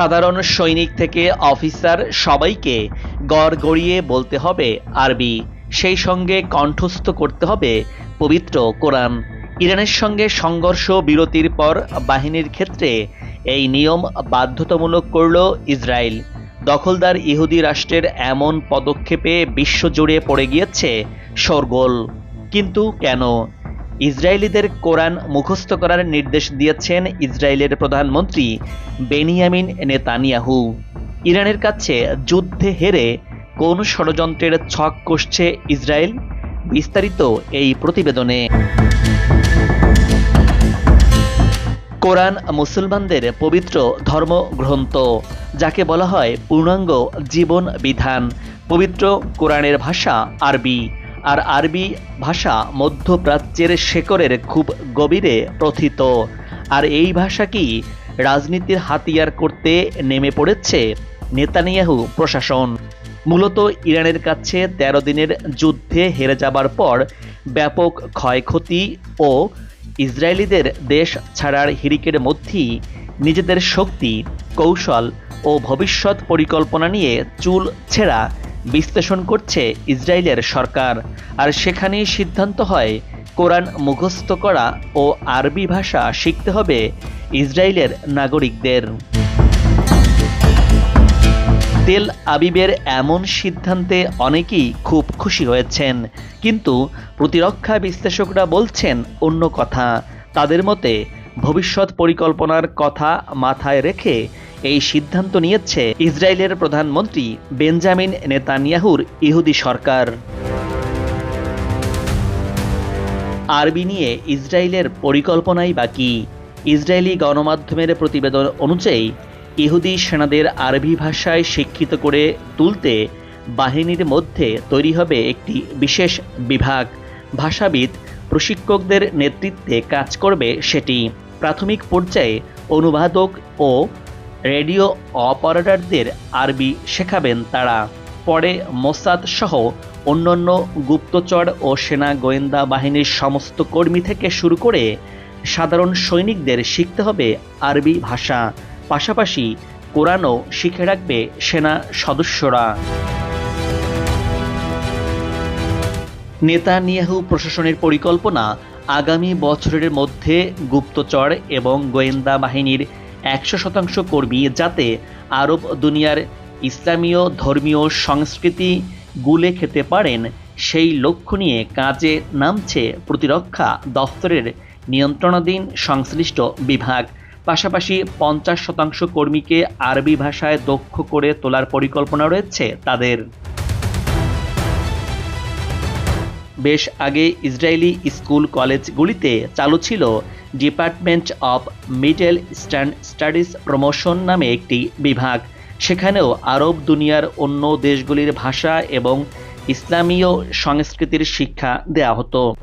সাধারণ সৈনিক থেকে অফিসার সবাইকে গড় গড়িয়ে বলতে হবে আরবি। সেই সঙ্গে কণ্ঠস্থ করতে হবে পবিত্র কোরআন। ইরানের সঙ্গে সংঘর্ষ বিরতির পর বাহিনীর ক্ষেত্রে এই নিয়ম বাধ্যতামূলক করল ইসরায়েল। দখলদার ইহুদি রাষ্ট্রের এমন পদক্ষেপে বিশ্বজুড়ে পড়ে গিয়েছে শোরগোল। কিন্তু কেন? ইসরায়েলিদের কোরআন মুখস্থ করার নির্দেশ দিয়েছেন ইসরায়েলের প্রধানমন্ত্রী বেনিয়ামিন নেতানিয়াহু। ইরানের কাছে যুদ্ধে হেরে কোন ষড়যন্ত্রের ছক কষছে ইসরায়েল? বিস্তারিত এই প্রতিবেদনে। কোরআন মুসলমানদের পবিত্র ধর্মগ্রন্থ, যাকে বলা হয় পূর্ণাঙ্গ জীবন বিধান। পবিত্র কোরআনের ভাষা আরবি। আর আরবি ভাষা মধ্যপ্রাচ্যের শেকরের খুব গভীরে প্রথিত। আর এই ভাষা কি রাজনীতির হাতিয়ার করতে নেমে পড়েছে নেতানিয়াহু প্রশাসন? মূলত ইরানের কাছে তেরো দিনের যুদ্ধে হেরে যাবার পর ব্যাপক ক্ষয়ক্ষতি ও ইসরায়েলিদের দেশ ছাড়ার হিরিকের মধ্যেই নিজেদের শক্তি, কৌশল ও ভবিষ্যৎ পরিকল্পনা নিয়ে চুল ছেঁড়া বিশ্লেষণ করছে ইসরায়েলের সরকার, আর সেখানেই সিদ্ধান্ত হয় কোরআন মুখস্থ করা ও আরবি ভাষা শিখতে হবে ইসরায়েলের নাগরিকদের। তেল আবিবের এমন সিদ্ধান্তে অনেকেই খুব খুশি হয়েছেন, কিন্তু প্রতিরক্ষা বিশ্লেষকরা বলছেন অন্য কথা। তাদের মতে ভবিষ্যৎ পরিকল্পনার কথা মাথায় রেখে এই সিদ্ধান্ত নিয়েছে ইসরায়েলের প্রধানমন্ত্রী বেঞ্জামিন নেতানিয়াহুর ইহুদি সরকার। আরবি নিয়ে ইসরায়েলের পরিকল্পনাই বাকি। ইসরায়েলি গণমাধ্যমের প্রতিবেদন অনুযায়ী, ইহুদি সেনাদের আরবি ভাষায় শিক্ষিত করে তুলতে বাহিনীর মধ্যে তৈরি হবে একটি বিশেষ বিভাগ। ভাষাবিদ, প্রশিক্ষকদের নেতৃত্বে কাজ করবে সেটি। প্রাথমিক পর্যায়ে অনুবাদক ও রেডিও অপারেটরদের আরবি শেখাবেন তারা। পরে মোসাদ সহ অন্যান্য গুপ্তচর ও সেনা গোয়েন্দা বাহিনীর সমস্ত কর্মী থেকে শুরু করে সাধারণ সৈনিকদের শিখতে হবে আরবি ভাষা। পাশাপাশি কোরআনও শিখে রাখবে সেনা সদস্যরা। নেতানিয়াহু প্রশাসনের পরিকল্পনা আগামী বছরের মধ্যে গুপ্তচর এবং গোয়েন্দা বাহিনীর একশো শতাংশ কর্মী যাতে আরব দুনিয়ার ইসলামীয় ধর্মীয় সংস্কৃতি গুলে খেতে পারেন, সেই লক্ষ্য নিয়ে কাজে নামছে প্রতিরক্ষা দফতরের নিয়ন্ত্রণাধীন সংশ্লিষ্ট বিভাগ। পাশাপাশি পঞ্চাশ শতাংশ কর্মীকে আরবি ভাষায় দক্ষ করে তোলার পরিকল্পনা রয়েছে তাদের। বেশ আগে ইসরায়েলি স্কুল কলেজগুলিতে চালু ছিল department of middle eastern studies promotion নামে একটি বিভাগ। সেখানেও আরব দুনিয়ার অন্য দেশগুলির ভাষা এবং ইসলামীয় সংস্কৃতির শিক্ষা দেয়া হতো।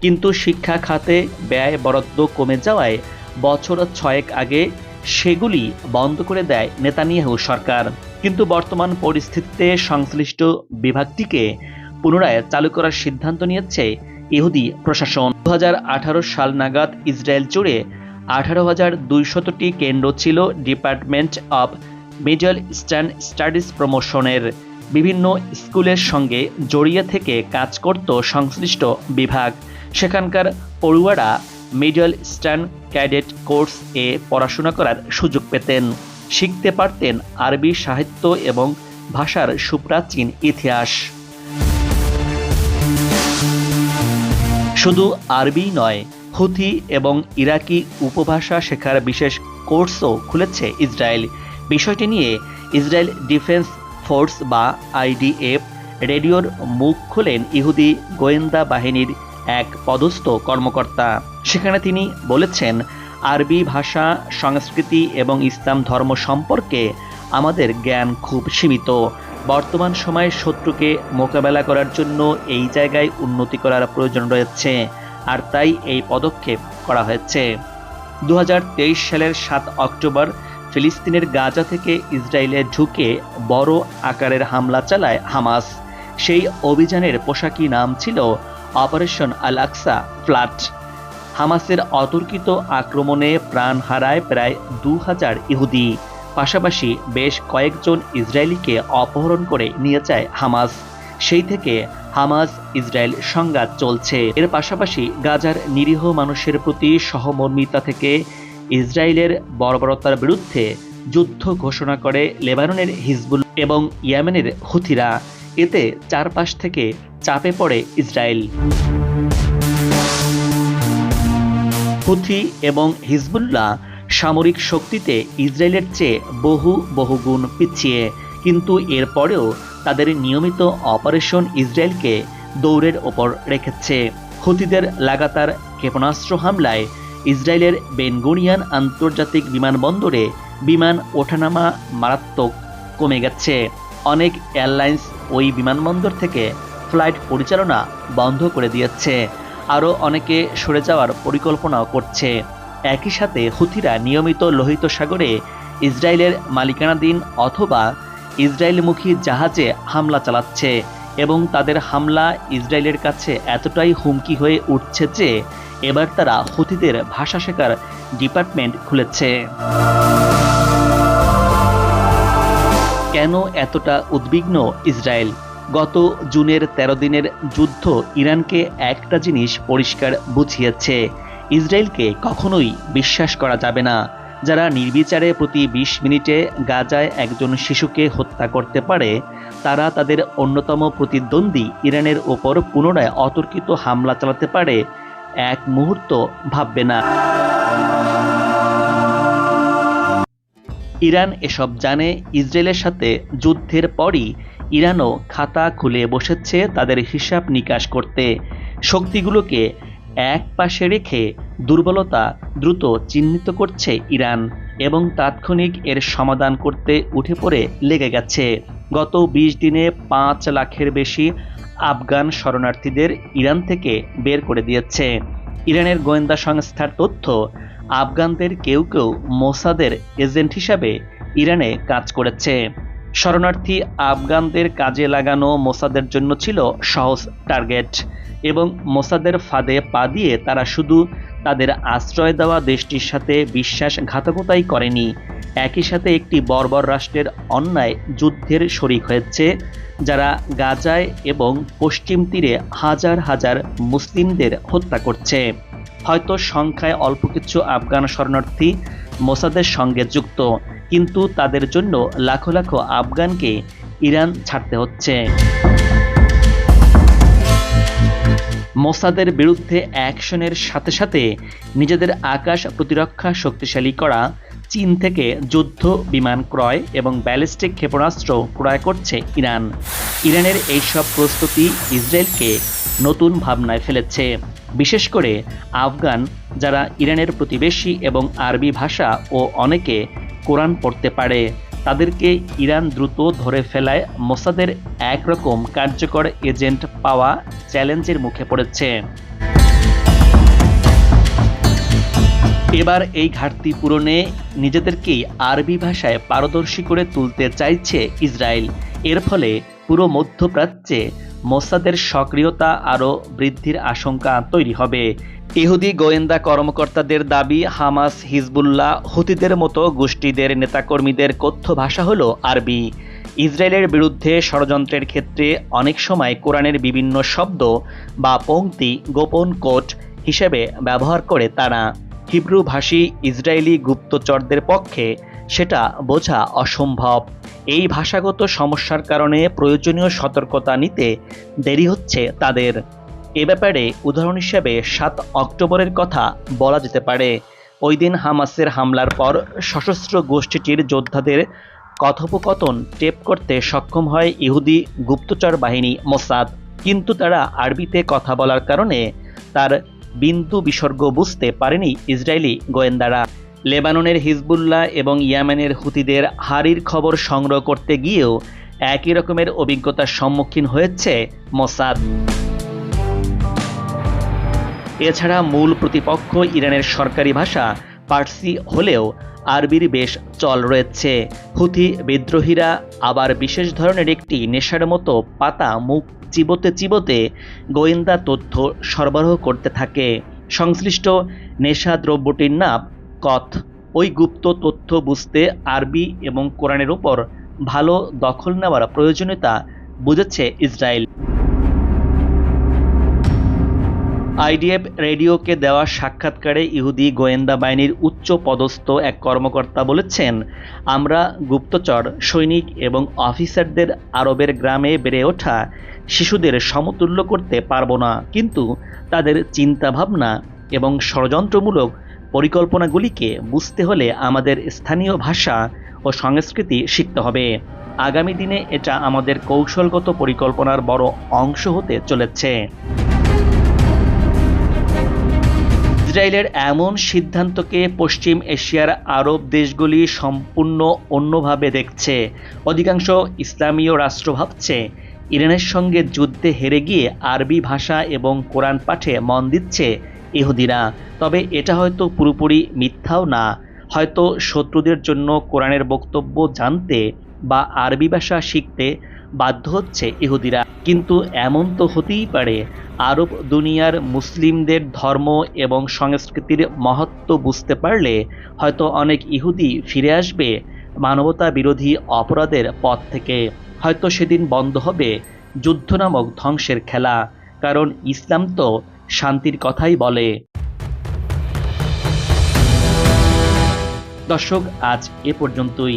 কিন্তু শিক্ষা খাতে ব্যয় বরাদ্দ কমে যাওয়ায় বছর ছয়েক আগে সেগুলি বন্ধ করে দেয় নেতানিয়াহু সরকার। কিন্তু বর্তমান পরিস্থিতিতে সংশ্লিষ্ট বিভাগটিকে পুনরায় চালু করার সিদ্ধান্ত নিয়েছে ইহুদি প্রশাসন। দু হাজার আঠারো সাল নাগাদ ইসরায়েল জুড়ে আঠারো হাজার দুইশতটি কেন্দ্র ছিল department of middle eastern studies প্রমোশনের। বিভিন্ন স্কুলের সঙ্গে জড়িয়ে থেকে কাজ করত সংশ্লিষ্ট বিভাগ। সেখানকার পড়ুয়ারা মিডল ইস্টার্ন ক্যাডেট কোর্স এ পড়াশোনা করার সুযোগ পেতেন। শিখতে পারতেন আরবি সাহিত্য এবং ভাষার সুপ্রাচীন ইতিহাস। শুধু আরবি নয়, হুথি এবং ইরাকি উপভাষা শেখার বিশেষ কোর্সও খুলেছে ইসরায়েল। বিষয়টি নিয়ে ইসরায়েল ডিফেন্স ফোর্স বা আইডিএফ রেডিওর মুখ খোলেন ইহুদি গোয়েন্দা বাহিনীর এক পদস্থ কর্মকর্তা। সেখানে তিনি বলেছেন, আরবি ভাষা, সংস্কৃতি এবং ইসলাম ধর্ম সম্পর্কে আমাদের জ্ঞান খুব সীমিত। বর্তমান সময়ে শত্রুকে মোকাবেলা করার জন্য এই জায়গায় উন্নতি করার প্রয়োজন রয়েছে, আর তাই এই পদক্ষেপ করা হয়েছে। দু হাজার তেইশ সালের সাত অক্টোবর ফিলিস্তিনের গাজা থেকে ইসরায়েলে ঢুকে বড় আকারের হামলা চালায় হামাস। সেই অভিযানের পোশাকি নাম ছিল অপারেশন আল আকসা ফ্লাট হামাসের অতর্কিত আক্রমণে প্রাণ হারায় প্রায় দু হাজার ইহুদি। পাশাপাশি বেশ কয়েকজন ইসরায়েলিকে অপহরণ করে নিয়ে যায় হামাস। সেই থেকে হামাস ইসরায়েল সংঘাত চলছে। এর পাশাপাশি গাজার নিরীহ মানুষের প্রতি সহমর্মিতা থেকে ইসরায়েলের বর্বরতার বিরুদ্ধে যুদ্ধ ঘোষণা করে লেবাননের হিজবুল এবং ইয়েমেনের হুথিরা। এতে চারপাশ থেকে চাপে পড়ে ইসরায়েল। হুথি এবং হিজবুল্লাহ সামরিক শক্তিতে ইসরায়েলের চেয়ে বহু বহুগুণ পিছিয়ে। কিন্তু এরপরেও তাদের নিয়মিত অপারেশন ইসরায়েলকে দৌড়ের ওপর রেখেছে। হুতিদের লাগাতার ক্ষেপণাস্ত্র হামলায় ইসরায়েলের বেনগুনিয়ান আন্তর্জাতিক বিমানবন্দরে বিমান ওঠানামা মারাত্মক কমে গেছে। অনেক এয়ারলাইন্স ওই বিমানবন্দর থেকে ফ্লাইট পরিচালনা বন্ধ করে দিয়েছে। আরও অনেকে সরে যাওয়ার পরিকল্পনাও করছে। একই সাথে হুথিরা নিয়মিত লোহিত সাগরে ইসরায়েলের মালিকানাধীন অথবা ইসরায়েলমুখী জাহাজে হামলা চালাচ্ছে এবং তাদের হামলা ইসরায়েলের কাছে এতটাই হুমকি হয়ে উঠছে যে এবার তারা হুথিদের ভাষা শেখার ডিপার্টমেন্ট খুলেছে। কেন এতটা উদ্বিগ্ন ইসরায়েল? গত জুনের ১৩ দিনের যুদ্ধ ইরানকে একটা জিনিস পরিষ্কার বুঝিয়েছে। ইসরায়েলকে কখনোই বিশ্বাস করা যাবে না। যারা নির্বিচারে প্রতি ২০ মিনিটে গাজায় একজন শিশুকে হত্যা করতে পারে, তারা তাদের অন্যতম প্রতিদ্বন্দ্বী ইরানের ওপর পুনরায় অতর্কিত হামলা চালাতে পারে এক মুহূর্ত ভাববে না। ইরান এসব জানে, ইসরায়েলের সাথে যুদ্ধের পরই ইরানও খাতা খুলে বসেছে তাদের হিসাব নিকাশ করতে। শক্তিগুলোকে এক পাশে রেখে দুর্বলতা দ্রুত চিহ্নিত করছে ইরান এবং তাৎক্ষণিক এর সমাধান করতে উঠে পড়ে লেগে গেছে। গত ২০ দিনে পাঁচ লাখের বেশি আফগান শরণার্থীদের ইরান থেকে বের করে দিয়েছে। ইরানের গোয়েন্দা সংস্থার তথ্য, আফগানদের কেউ কেউ মোসাদের এজেন্ট হিসাবে ইরানে কাজ করেছে। শরণার্থী আফগানদের কাজে লাগানো মোসাদের জন্য ছিল সহজ টার্গেট এবং মোসাদের ফাঁদে পা দিয়ে তারা শুধু তাদের আশ্রয় দেওয়া দেশটির সাথে বিশ্বাসঘাতকতাই করেনি। একই সাথে একটি বর্বর রাষ্ট্রের অন্যায় যুদ্ধের শরিক হয়েছে, যারা গাজায় এবং পশ্চিম তীরে হাজার হাজার মুসলিমদের হত্যা করছে। হয়তো সংখ্যায় অল্প কিছু আফগান শরণার্থী মোসাদের সঙ্গে যুক্ত কিন্তু তাদের জন্য লাখো লাখো আফগানকে ইরান ছাড়তে হচ্ছে। মোসাদের বিরুদ্ধে অ্যাকশনের সাথে সাথে নিজেদের আকাশ প্রতিরক্ষা শক্তিশালী করা, চীন থেকে যুদ্ধ, বিমান ক্রয় এবং ব্যালিস্টিক ক্ষেপণাস্ত্র ক্রয় করছে ইরান। ইরানের এইসব প্রস্তুতি ইসরায়েলকে নতুন ভাবনায় ফেলেছে। বিশেষ করে আফগান, যারা ইরানের প্রতিবেশী এবং আরবি ভাষা ও অনেকে কোরআন পড়তে পারে। তাদেরকে ইরান দ্রুত ধরে ফেলায় মোসাদের একরকম কার্যকর এজেন্ট পাওয়া চ্যালেঞ্জের মুখে পড়েছে। এবার এই ঘাটতি পূরণে নিজেদেরকেই আরবি ভাষায় পারদর্শী করে তুলতে চাইছে ইসরায়েল। এর ফলে পুরো মধ্যপ্রাচ্যে মোসাদের সক্রিয়তা আরও বৃদ্ধির আশঙ্কা তৈরি হবে। ইহুদি গোয়েন্দা কর্মকর্তাদের দাবি, হামাস, হিজবুল্লাহ, হুতিদের মতো গোষ্ঠীদের নেতাকর্মীদের কথ্য ভাষা হল আরবি। ইসরায়েলের বিরুদ্ধে ষড়যন্ত্রের ক্ষেত্রে অনেক সময় কোরআনের বিভিন্ন শব্দ বা পংক্তি গোপন কোট হিসেবে ব্যবহার করে তারা। হিব্রু ভাষী ইসরায়েলি গুপ্তচরদের পক্ষে সেটা বোঝা অসম্ভব। এই ভাষাগত সমস্যার কারণে প্রয়োজনীয় সতর্কতা নিতে দেরি হচ্ছে তাদের। এ ব্যাপারে উদাহরণ হিসেবে সাত অক্টোবরের কথা বলা যেতে পারে। ওই দিন হামাসের হামলার পর সশস্ত্র গোষ্ঠীটির যোদ্ধাদের কথোপকথন, টেপ করতে সক্ষম হয় ইহুদি গুপ্তচর বাহিনী মোসাদ। কিন্তু তারা আরবিতে কথা বলার কারণে তার বিন্দু বিসর্গ বুঝতে পারেনি ইসরায়েলি গোয়েন্দারা। লেবাননের হিজবুল্লাহ এবং ইয়ামেনের হুতিদের হারির খবর সংগ্রহ করতে গিয়েও একই রকমের অভিজ্ঞতার সম্মুখীন হয়েছে মোসাদ। এছাড়া মূল প্রতিপক্ষ ইরানের সরকারি ভাষা পার্সি হলেও আরবির বেশ চল রয়েছে। হুথি বিদ্রোহীরা আবার বিশেষ ধরনের একটি নেশার মতো পাতা মুখ চিবোতে চিবোতে গোয়েন্দা তথ্য সরবরাহ করতে থাকে। সংশ্লিষ্ট নেশা দ্রব্যটির নাম কথ ওই গুপ্ত তথ্য বুঝতে আরবি এবং কোরআনের উপর ভালো দখল নেওয়ার প্রয়োজনীয়তা বুঝেছে ইসরায়েল। আইডিএফ রেডিওকে দেওয়া সাক্ষাৎকারে ইহুদি গোয়েন্দা বাহিনীর উচ্চ পদস্থ এক কর্মকর্তা বলেছেন, আমরা গুপ্তচর, সৈনিক এবং অফিসারদের আরবের গ্রামে বেড়ে ওঠা শিশুদের সমতুল্য করতে পারব না। কিন্তু তাদের চিন্তাভাবনা এবং ষড়যন্ত্রমূলক পরিকল্পনাগুলিকে বুঝতে হলে আমাদের স্থানীয় ভাষা ও সংস্কৃতি শিখতে হবে। আগামী দিনে এটা আমাদের কৌশলগত পরিকল্পনার বড় অংশ হতে চলেছে। ইসরায়েলের এমন সিদ্ধান্তকে পশ্চিম এশিয়ার আরব দেশগুলি সম্পূর্ণ অন্যভাবে দেখছে। অধিকাংশ ইসলামীয় রাষ্ট্র ভাবছে, ইরানের সঙ্গে যুদ্ধে হেরে গিয়ে আরবি ভাষা এবং কোরআন পাঠে মন দিচ্ছে ইহুদিরা। তবে এটা হয়তো পুরোপুরি মিথ্যাও না। হয়তো শত্রুদের জন্য কোরআনের বক্তব্য জানতে বা আরবি ভাষা শিখতে বাধ্য হচ্ছে ইহুদিরা। কিন্তু এমন তো হতেই পারে, আরব দুনিয়ার মুসলিমদের ধর্ম এবং সংস্কৃতির মহত্ব বুঝতে পারলে হয়তো অনেক ইহুদি ফিরে আসবে মানবতা বিরোধী অপরাধের পথ থেকে। হয়তো সেদিন বন্ধ হবে যুদ্ধ নামক ধ্বংসের খেলা, কারণ ইসলাম তো শান্তির কথাই বলে। দর্শক, আজ এ পর্যন্তই।